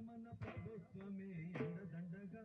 మన ప్రభుత్వమే అండదండగా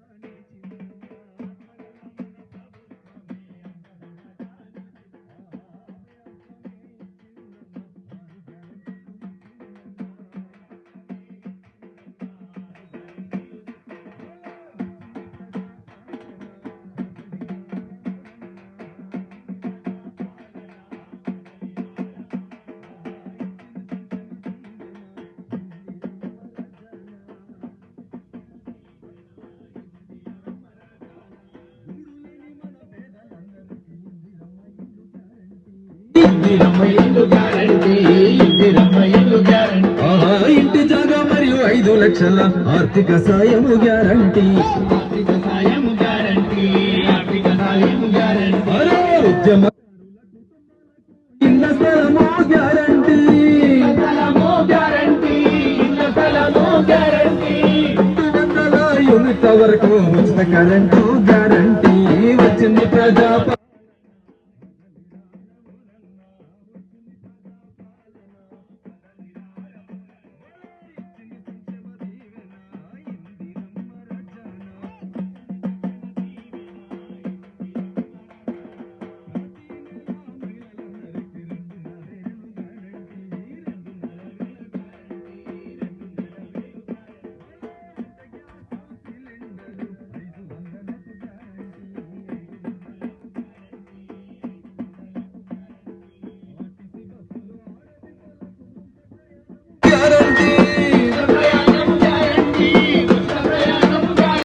ఇంటి జాగా మరియు ఐదు లక్షల ఆర్థిక సాయము గ్యారంటీ. గ్యారంటీ. ఉద్యమ వరకు ఉచిత కరెంటు గ్యారంటీ. వచ్చింది ప్రజా